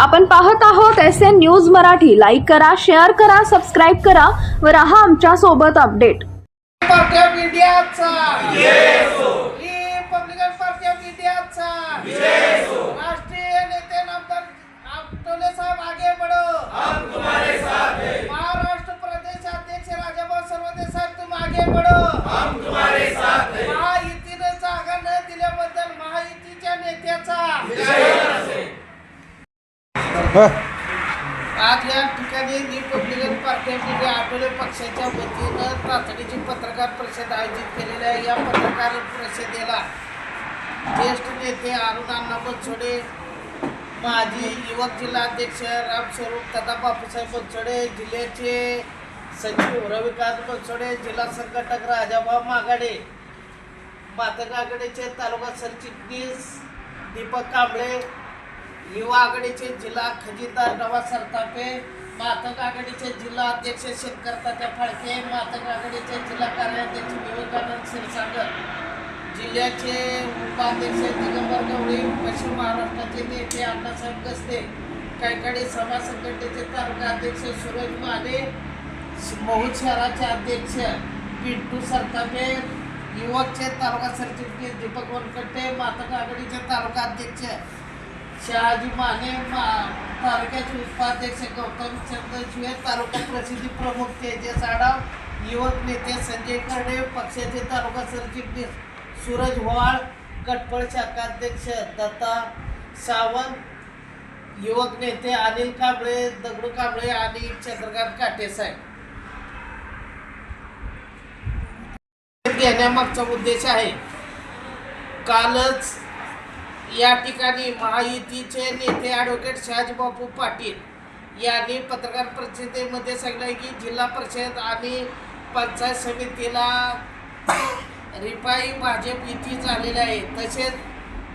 आपण पाहत आहोत S N news Marathi. Like करा शेअर करा सबस्क्राईब करा व राहा आमच्यासोबत अपडेट पार्टी ऑफ इंडियाचा रिपब्लिकन पार्टी ऑफ इंडियाचा राष्ट्रीय नेते नामदार आठवले साहेब आगे बढ़ो. हम तुम्हारे साथ हैं महाराष्ट्र प्रदेश अध्यक्ष राजाभाऊ सर्वदे साहेब तुम आगे बढ़ो. आज या ठिकाणी republican party of India Athawale पक्षाच्या वतीनं तातडीची पत्रकार परिषद आयोजित केलेली आहे. या पत्रकार परिषदेला ज्येष्ठ नेते अरुण अण्णा बनसोडे माजी युवक जिल्हाध्यक्ष राम स्वरूप तथा बापूसाहेब बनसोडे जिल्ह्याचे सचिव रविकांत बनसोडे जिल्हा संघटक राजाभाऊ मागाडे मातंग आघाडीचे तालुका सरचिटणीस दीपक कांबळे युवा आघाडीचे जिल्हा खजिनदार नवा सरतापे मातक आघाडीचे जिल्हा अध्यक्ष शंकर तात्या फाळके मातक आघाडीचे जिल्हा कार्याध्यक्ष विवेकानंद क्षीरसागर. जिल्ह्याचे उपाध्यक्ष दिगंबर गवळी पश्चिम महाराष्ट्राचे नेते अण्णासाहेब गस्ते कायकाडी समाज संघटनेचे तालुका अध्यक्ष सुरज माने महूद शहराचे अध्यक्ष पिंटू सरतापे युवकचे तालुका सरचिटणीस दीपक वनकट्टे मातक आघाडीचे तालुका अध्यक्ष शहाजी माने मा तालुक्याचे उपाध्यक्ष गौतम चंद्र शिवे तालुका प्रसिद्धी प्रमुख तेजस आडाव युवक नेते संजय कर्डे पक्षाचे तालुका सरचिटणीस सूरज होवाळ कटपळ शाखाध्यक्ष दत्ता सावंत युवक नेते अनिल कांबळे दगडू कांबळे आणि चंद्रकांत काटेसाहेब घेण्यामागचा उद्देश आहे कालच या ठिकाणी महायुतीचे नेते ॲडव्होकेट शहाजीबापू पाटील यांनी पत्रकार परिषदेमध्ये सांगितलं की जिल्हा परिषद आणि पंचायत समितीला रिपाई भाजप युती झालेली आहे. तसेच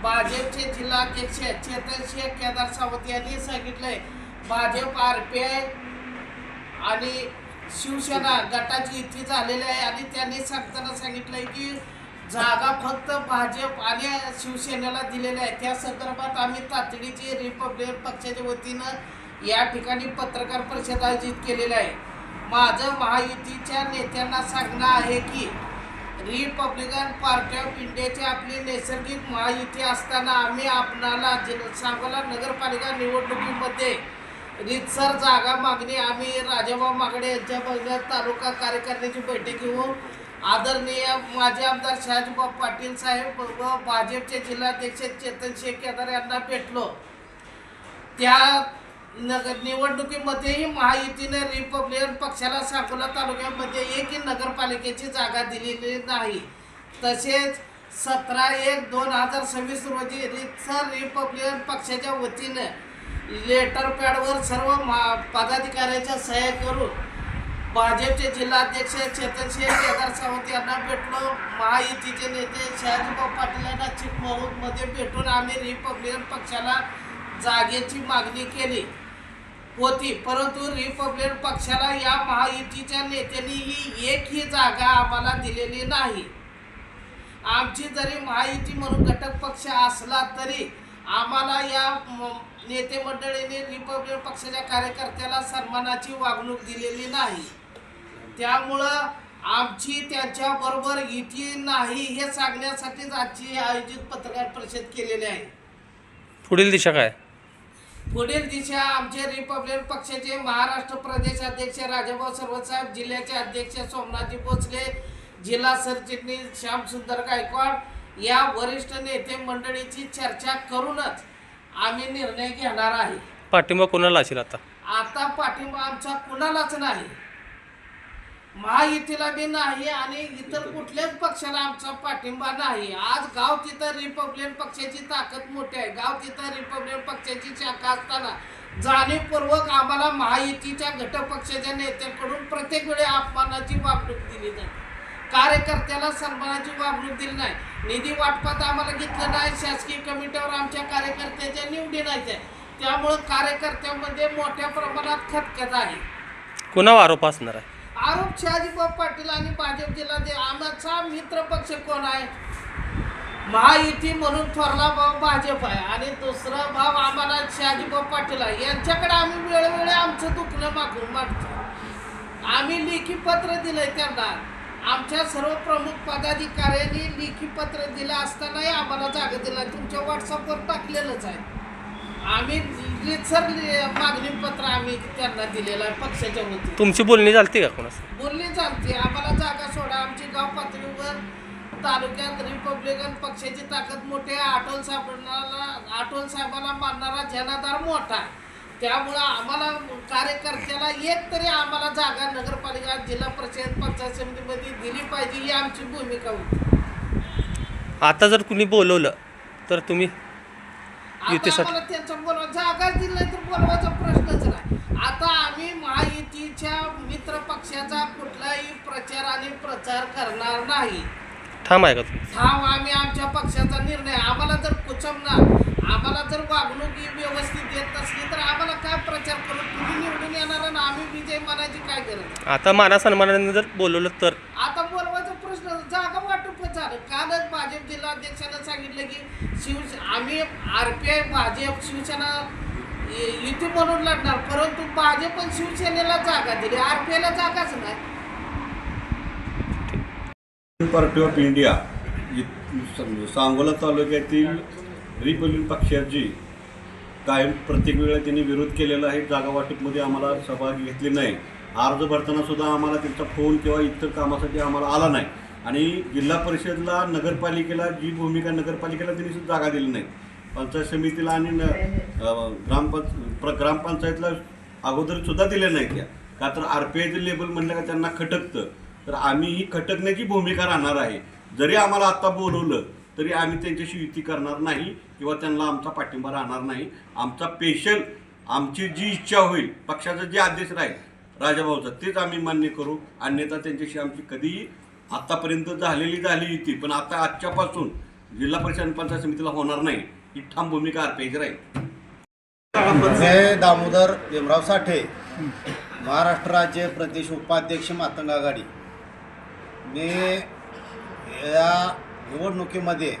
भाजपचे जिल्हाध्यक्ष चेतन शेख केदार सावंत यांनी सांगितलंय भाजप आर पी आय आणि शिवसेना गटाची युती झालेली आहे. आणि त्यांनी सांगताना सांगितलंय की जागा फक्त भाजप आणि शिवसेनेला दिलेल्या आहे त्या संदर्भात आम्ही तातडीची रिपब्लिकन पक्षाच्या वतीनं या ठिकाणी पत्रकार परिषद आयोजित केलेली आहे. माझं महायुतीच्या नेत्यांना सांगणं आहे की रिपब्लिकन पार्टी ऑफ इंडियाची आपली नैसर्गिक महायुती असताना आम्ही आपणाला जिल सांगोला नगरपालिका निवडणुकीमध्ये रितसर जागा मागणी आम्ही राजाभाऊ मागडे यांच्या बघण्यात तालुका कार्यकारिणीची बैठक घेऊन आदरणीय माजी आमदार शहाजीबाब पाटील साहेब व भाजपचे जिल्हाध्यक्ष चेतन शेख केदार यांना भेटलो. त्या नगर निवडणुकीमध्येही महायुतीने रिपब्लिकन पक्षाला साकोला तालुक्यामध्ये एकही नगरपालिकेची जागा दिलेली नाही. तसेच सतरा एक दोन हजार सव्वीस रोजी रितसर रिपब्लिकन पक्षाच्या वतीनं लेटर पॅडवर सर्व मा पदाधिकाऱ्याच्या सह्या करून भाजपचे जिल्हाध्यक्ष चेतन शेख केदार सावंत यांना भेटलो. महायुतीचे नेते शहाजीभाऊ पाटील यांना चिकमहूदमध्ये भेटून आम्ही रिपब्लिकन पक्षाला जागेची मागणी केली होती. परंतु रिपब्लिकन पक्षाला या महायुतीच्या नेत्यांनी ही एकही जागा आम्हाला दिलेली नाही. आमची जरी महायुती म्हणून घटक पक्ष असला तरी आम्हाला या म- नेते मंडळीने रिपब्लिकन पक्षाच्या कार्यकर्त्याला सन्मानाची वागणूक दिलेली नाही. त्यामुळं आमची त्यांच्याबरोबर युती नाही हे सांगण्यासाठीच आजची आयोजित पत्रकार परिषद केलेली आहे. पुढील दिशा काय? पुढील दिशा आमचे रिपब्लिकन पक्षाचे महाराष्ट्र प्रदेश अध्यक्ष राजाभाऊ सर्वसाहेब जिल्ह्याचे अध्यक्ष सोमनाथजी भोसले जिल्हा सरचिटणीस श्यामसुंदर गायकवाड या वरिष्ठ नेते मंडळीची चर्चा करूनच आम्ही निर्णय घेणार आहे. पाठिंबा कोणाला असेल आता? आता पाठिंबा आमचा कुणालाच नाही. महायुतीला बी नाही आणि इतर कुठल्याच पक्षाला आमचा पाठिंबा नाही. आज गाव तिथं रिपब्लिकन पक्षाची ताकद मोठी आहे. गाव तिथं रिपब्लिकन पक्षाची शाखा असताना जाणीवपूर्वक आम्हाला महायुतीच्या घटक पक्षाच्या नेत्यांकडून प्रत्येक वेळी अपमानाची वागणूक दिली जाते. कार्यकर्त्याला सन्मानाची वागणूक दिली नाही. निधी वाटपात आम्हाला घेतलं नाही. शासकीय कमिटीवर आमच्या कार्यकर्त्याच्या निवडी नाही त्यामुळं कार्यकर्त्यांमध्ये मोठ्या प्रमाणात खतखत आहे. कुणावर आरोप असणार आहे? आरोप शहाजीबाब पाटील आणि भाजप जिल्हा आमचा मित्र पक्ष कोण आहे? महायुती म्हणून थोरला भाऊ भाजप आहे आणि दुसरा भाव आम्हाला शहाजीभाऊ पाटील आहे. यांच्याकडे आम्ही वेळोवेळी आमचं दुखणं मागून मागतो. आम्ही लेखी पत्र दिलंय त्यांना. आमच्या सर्व प्रमुख पदाधिकाऱ्यांनी लेखी पत्र दिलं असतानाही आम्हाला जागा दिला तुमच्या व्हॉट्सअपवर टाकलेलंच आहे. आम्ही रितसर मागणी पत्र आम्ही त्यांना दिलेलं आहे पक्षाच्या वतीने. तुमची बोलणी झालती का कोणास बोलली चालते आम्हाला जागा सोडा आमची गाव पातळीवर तालुक्यात रिपब्लिकन पक्षाची ताकद मोठी आहे. आठवल साहेबांना आठवल साहेबांना मानणारा जनाधार मोठा आहे. त्यामुळं आम्हाला कार्यकर्त्याला एक तरी आम्हाला जागा नगरपालिका जिल्हा परिषद पंचायत समितीमध्ये दिली पाहिजे ही आमची भूमिका होती. आता जर कुणी बोलवलं तर तुम्ही? युतीसाठी- त्यांचा बोलवा जागा दिली नाही तर बोलवायचा प्रश्नच नाही. आता आम्ही महायुतीच्या मित्र पक्षाचा कुठलाही प्रचार आणि प्रचार करणार नाही. ठाम आहे का तुम्ही. हा आम्ही आमच्या पक्षाचा निर्णय आम्हाला जर कुचमणार आम्हाला जर वागणूक ही व्यवस्थित देत नसली तर आम्हाला काय प्रचार करू? तुम्ही निवडून येणार आणि आम्ही विजय मानायची काय गरज? आता माना सन्मानाने जर बोलवलं तर आता बोलवायचा प्रश्न जागा वाटप झालं कालच भाजप जिल्हाध्यक्षानं सांगितलं की शिव आम्ही R P I Bhajap Shiv Sena युती म्हणून लढणार परंतु भाजप पण शिवसेनेला जागा दिली. आर पी आयला जागाच नाही पार्टी ऑफ इंडिया इ- सांगोला तालुक्यातील रिपब्लिक पक्षाची कायम प्रत्येक वेळेला त्यांनी विरोध केलेला आहे. जागा वाटपमध्ये आम्हाला सहभागी घेतली नाही. अर्ज भरताना सुद्धा आम्हाला त्यांचा फोन किंवा इतर कामासाठी आम्हाला आला नाही. आणि जिल्हा परिषदला नगरपालिकेला जी भूमिका नगरपालिकेला त्यांनी सुद्धा जागा दिली नाही. पंचायत समितीला आणि न ग्रामपंच प्र ग्रामपंचायतला अगोदर सुद्धा दिल्या नाही त्या. का तर आर पी आयचं लेबल म्हणलं का त्यांना खटकतं. तर आम्ही ही खटकण्याची भूमिका राहणार आहे. जरी आम्हाला आत्ता बोलवलं तरी आम्ही त्यांच्याशी युती करणार नाही किंवा त्यांना आमचा पाठिंबा राहणार नाही. आमचा पेशल आमची जी इच्छा होईल पक्षाचा जे आदेश राहील राजाभाऊचा तेच आम्ही मान्य करू. अन्यथा त्यांच्याशी आमची कधीही आत्तापर्यंत झालेली झाली युती पण आता आजच्यापासून जिल्हा परिषद पंचायत समितीला होणार नाही. ही ठाम भूमिका आर राहील. जय दामोदर भीमराव साठे महाराष्ट्र राज्य प्रदेश उपाध्यक्ष मातंग आघाडी. मी या निवडणुकीमध्ये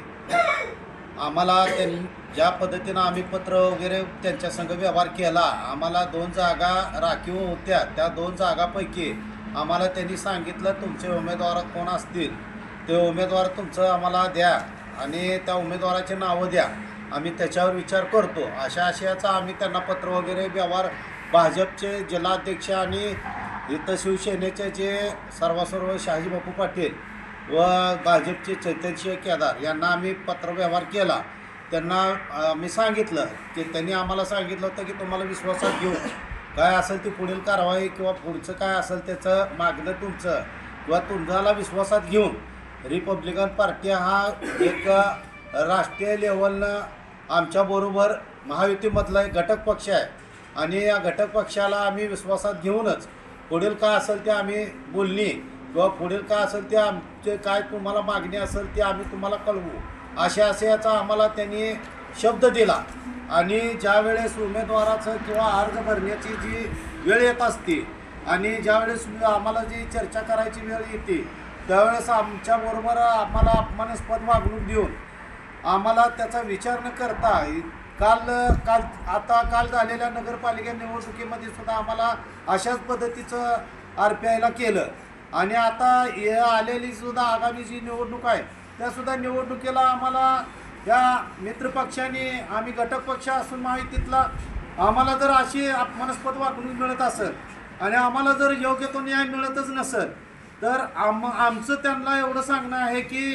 आम्हाला त्यां ज्या पद्धतीनं आम्ही पत्र वगैरे त्यांच्या संघ व्यवहार केला आम्हाला दोन जागा राखीव होत्या. त्या दोन जागापैकी आम्हाला त्यांनी सांगितलं तुमचे उमेदवार कोण असतील? ते उमेदवार तुमचं आम्हाला द्या आणि त्या उमेदवाराची नावं द्या. आम्ही त्याच्यावर विचार करतो. अशा आशयाचा आम्ही त्यांना पत्र वगैरे व्यवहार भाजपचे जिल्हाध्यक्ष आणि इथं शिवसेनेचे जे सर्वसर्व शहाजीबापू पाटील व भाजपचे चैतन्य केदार यांना आम्ही पत्रव्यवहार केला. त्यांना आम्ही सांगितलं की त्यांनी आम्हाला सांगितलं होतं की तुम्हाला विश्वासात घेऊ. काय असेल ती पुढील कारवाई किंवा पुढचं काय असेल त्याचं मागणं तुमचं किंवा तुम्हाला विश्वासात घेऊन. रिपब्लिकन पार्टी हा एक राष्ट्रीय लेवलनं आमच्याबरोबर महायुतीमधला एक घटक पक्ष आहे. आणि या घटक पक्षाला आम्ही विश्वासात घेऊनच पुढील काय असेल ते आम्ही बोलणी किंवा पुढील काय असेल ते आमचे काय तुम्हाला मागणी असेल ते आम्ही तुम्हाला कळवू. अशा आशयाचा आम्हाला त्यांनी शब्द दिला. आणि ज्यावेळेस उमेदवाराचं किंवा अर्ज भरण्याची जी वेळ येत असते आणि ज्यावेळेस आम्हाला जी चर्चा करायची वेळ येते त्यावेळेस आमच्याबरोबर आम्हाला अपमानास्पद वागणूक देऊन आम्हाला त्याचा विचार न करता काल काल आता काल झालेल्या नगरपालिका निवडणुकीमध्ये सुद्धा आम्हाला अशाच पद्धतीचं आर पी आयला केलं. आणि आता हे आलेली सुद्धा आगामी जी निवडणूक आहे त्यासुद्धा निवडणुकीला आम्हाला या मित्रपक्षाने आम्ही घटक पक्ष असून माहितीतला आम्हाला जर अशी अपमानास्पद वागणूक मिळत असेल आणि आम्हाला जर योग्य तो न्याय मिळतच नसेल तर आम आमचं त्यांना एवढं सांगणं आहे की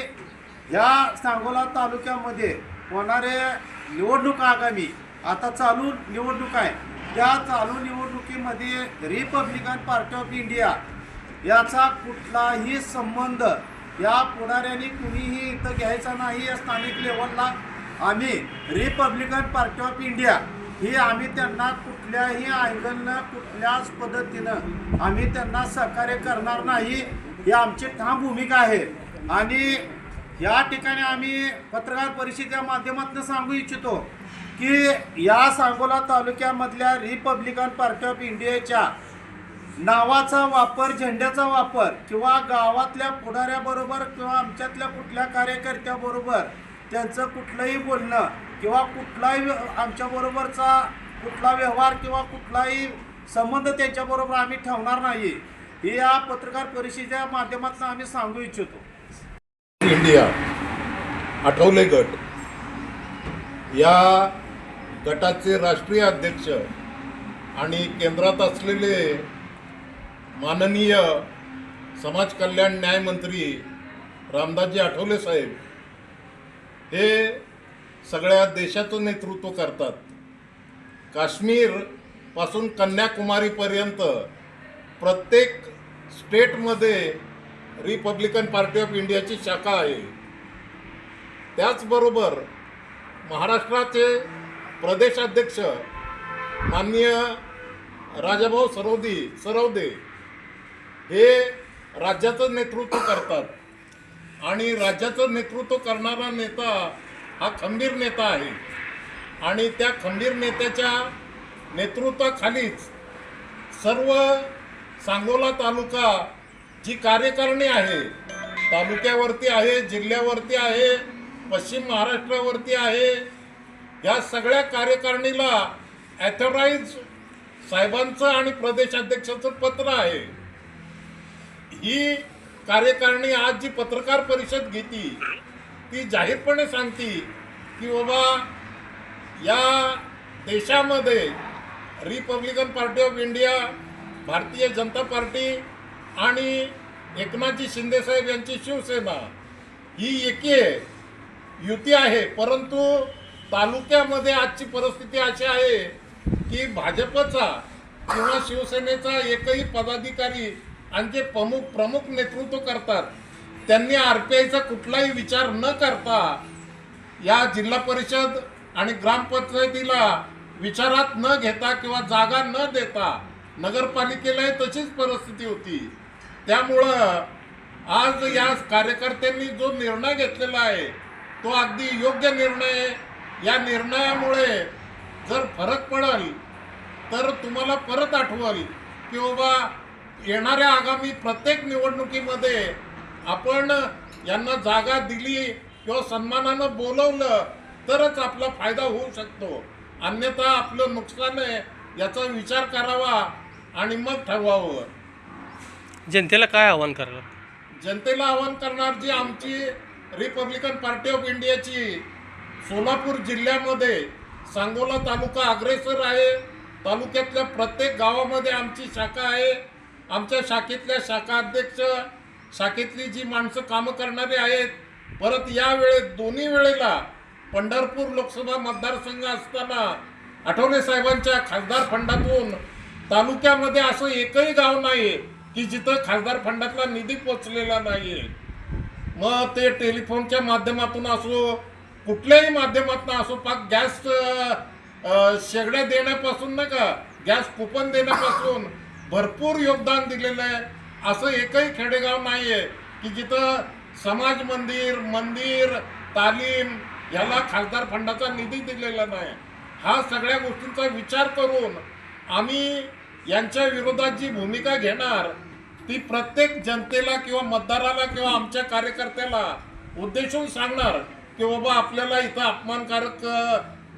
ह्या सांगोला तालुक्यामध्ये होणारे निवडणूक आगामी आता चालू निवडणूक आहे. त्या चालू निवडणुकीमध्ये रिपब्लिकन पार्टी ऑफ इंडिया याचा कुठलाही संबंध या पुढाऱ्यांनी कुणीही इथं घ्यायचा नाही या स्थानिक लेवलला. आम्ही रिपब्लिकन पार्टी ऑफ इंडिया ही आम्ही त्यांना कुठल्याही अँगलनं कुठल्याच पद्धतीनं आम्ही त्यांना सहकार्य करणार नाही ही आमची ठाम भूमिका आहे. आणि या ठिकाणी आम्ही पत्रकार परिषदेच्या माध्यमातून सांगू इच्छितो की या सांगोला तालुक्यामधल्या रिपब्लिकन पार्टी ऑफ इंडियाच्या नावाचा वापर झेंड्याचा वापर किंवा गावातल्या पुढाऱ्याबरोबर किंवा आमच्यातल्या कुठल्या कार्यकर्त्याबरोबर त्यांचं कुठलंही बोलणं किंवा कुठलाही व्य- आमच्याबरोबरचा कुठला व्यवहार किंवा कुठलाही संबंध त्यांच्याबरोबर आम्ही ठेवणार नाही. हे या पत्रकार परिषदेच्या माध्यमातून आम्ही सांगू इच्छितो. इंडिया आठवले गट. या गटाचे राष्ट्रीय अध्यक्ष आणि केंद्रात असलेले माननीय समाज कल्याण न्यायमंत्री रामदासजी आठवले साहेब हे सगळ्या देशाचं नेतृत्व करतात. काश्मीरपासून कन्याकुमारीपर्यंत प्रत्येक स्टेटमध्ये रिपब्लिकन पार्टी ऑफ इंडियाची शाखा आहे. त्याचबरोबर महाराष्ट्राचे प्रदेशाध्यक्ष माननीय राजाभाऊ सरोदी सरवदे हे राज्याचं नेतृत्व करतात. आणि राज्याचं नेतृत्व करणारा नेता हा खंबीर नेता आहे. आणि त्या खंबीर नेत्याच्या नेतृत्वाखालीच सर्व सांगोला तालुका जी कार्यकारणी आहे तालुक्यावरती आहे जिल्ह्यावरती आहे पश्चिम महाराष्ट्रावरती आहे या सगळ्या कार्यकारिणीला ॲथोराईज साहेबांचं आणि प्रदेशाध्यक्षाचं पत्र आहे. ही कार्यकारिणी आज जी पत्रकार परिषद घेती ती जाहीरपणे सांगती की बाबा या देशामध्ये Republican party of India Bharatiya Janata party आणि एकनाथजी शिंदेसाहेब यांची शिवसेना ही एकी युती आहे परंतु तालुक्यामध्ये आजची परिस्थिती अशी आहे की भाजपचा किंवा शिवसेनेचा एकही पदाधिकारी आणि जे प्रमुख प्रमुख नेतृत्व करतात त्यांनी आर पी आयचा कुठलाही विचार न करता या जिल्हा परिषद आणि ग्रामपंचायतीला विचारात न घेता किंवा जागा न देता नगरपालिकेलाही तशीच परिस्थिती होती. त्यामुळं आज या कार्यकर्त्यांनी जो निर्णय घेतलेला आहे तो अगदी योग्य निर्णय आहे. या निर्णयामुळे जर फरक पडल तर तुम्हाला परत आठवल की बाबा येणाऱ्या आगामी प्रत्येक निवडणुकीमध्ये आपण यांना जागा दिली किंवा सन्मानानं बोलवलं तरच आपला फायदा होऊ शकतो अन्यथा आपलं नुकसान आहे याचा विचार करावा आणि मग ठरवावं जनतेला काय आव्हान करणार? जनतेला आवाहन करणार जी आमची रिपब्लिकन पार्टी ऑफ इंडियाची सोलापूर जिल्ह्यामध्ये सांगोला तालुका अग्रेसर आहे. तालुक्यातल्या प्रत्येक गावामध्ये आमची शाखा आहे. आमच्या शाखेतल्या शाखा अध्यक्ष शाखेतली जी माणसं कामं करणारी आहेत. परत यावेळेस दोन्ही वेळेला पंढरपूर लोकसभा मतदारसंघ असताना आठवले साहेबांच्या खासदार फंडातून तालुक्यामध्ये असं एकही गाव नाही की जिथं खासदार फंडातला निधी पोचलेला नाहीये. मग ते टेलिफोनच्या माध्यमातून असो कुठल्याही माध्यमातून असो पाक गॅस शेगड्या देण्यापासून नाही का गॅस कुपन देण्यापासून भरपूर योगदान दिलेलं आहे. असं एकही खेडेगाव नाहीये की जिथं समाज मंदिर मंदिर तालीम याला खासदार फंडाचा निधी दिलेला नाही. हा सगळ्या गोष्टींचा विचार करून आम्ही यांच्या विरोधात जी भूमिका घेणार ती प्रत्येक जनतेला किंवा मतदाराला किंवा आमच्या कार्यकर्त्याला उद्देशून सांगणार की बाबा आपल्याला इथं अपमानकारक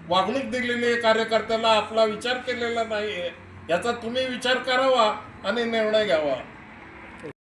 वागणूक दिलेली आहे कार्यकर्त्याला आपला विचार केलेला नाही आहे याचा तुम्ही विचार करावा आणि निर्णय घ्यावा.